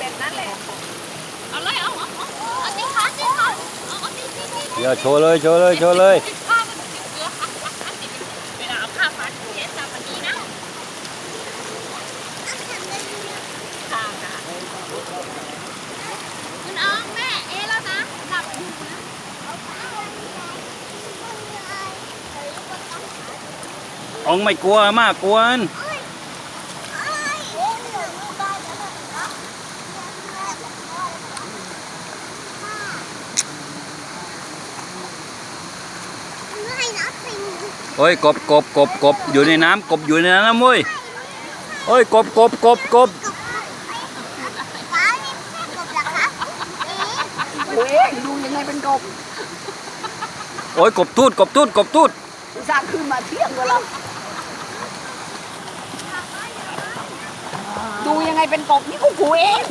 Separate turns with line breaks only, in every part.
แบบนั้นแหละ
เอาเลยเอาเอาเอาเอาตีขาตีขาเอาเอาตีตีตี
เดี๋ยวโชว์เลยโชว์เลยโชว์เลย
ติดข้ามันติดเกลือเวลาเอาข้าวมาเสียจับมันนี้นะค่ะค่ะคุณอองแม่เอแล้วนะหลับอยู่นะ
องไม่กลัวมากกวน โอ้ยกบกบกบกบอยู่ในน้ำกบอยู่ในน้ำเว้ยโอ้ยกบกบกบกบ
เฮ้ยดูยังไงเป็นกบ
โอ้ยกบทูดกบทูดกบทูด
อุตส่าห์ขึ้นมาเที่ยงกันแล้วดูยังไงเป็นกบนี่กูกูเอง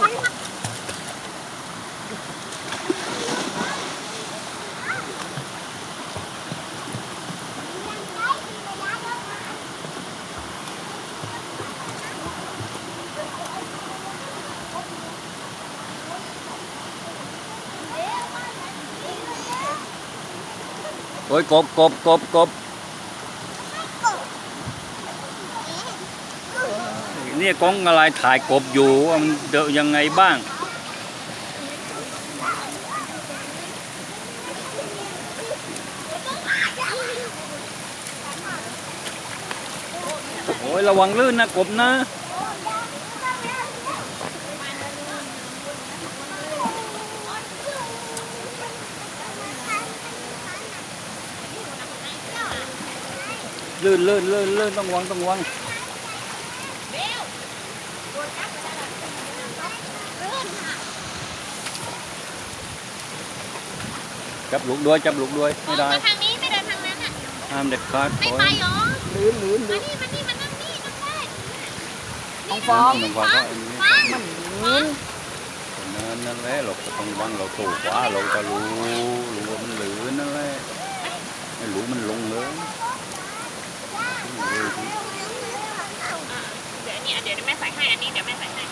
โอ้ยกบกบกบกบเนี่ยกล้องอะไรถ่ายกบอยู่ว่ามันเดนยังไงบ้าง โอ้ยระวังลื่นนะกบนะ ลื่นลื่นลื่นลื่นต้องระวังต้องระวังจับลูกด้วยจับลูกด้วยไม่ได้
มาทางนี้ไม่เดินทางนั้นอะ
ห้ามเด็ดขาด
ไม่
โอ้
ไป
ย
เหรอ
ลื่นลื่น
มา
ลื่น
นี่มานี่มานั่งนี่นั่งได้
น้องฟอง
น้องฟังก็อันนี้
มันลื่น
นั่นนั่นแหละเราก็ต้องวังเราถูกขวาเราจะรู้รู้ว่ามันหลือนั่นแหละไม่รู้มันลงเลย
เดี๋ยวอันนี้เดี๋ยวแม่ใส่ให้ อันนี้เดี๋ยวแม่ใส่ให้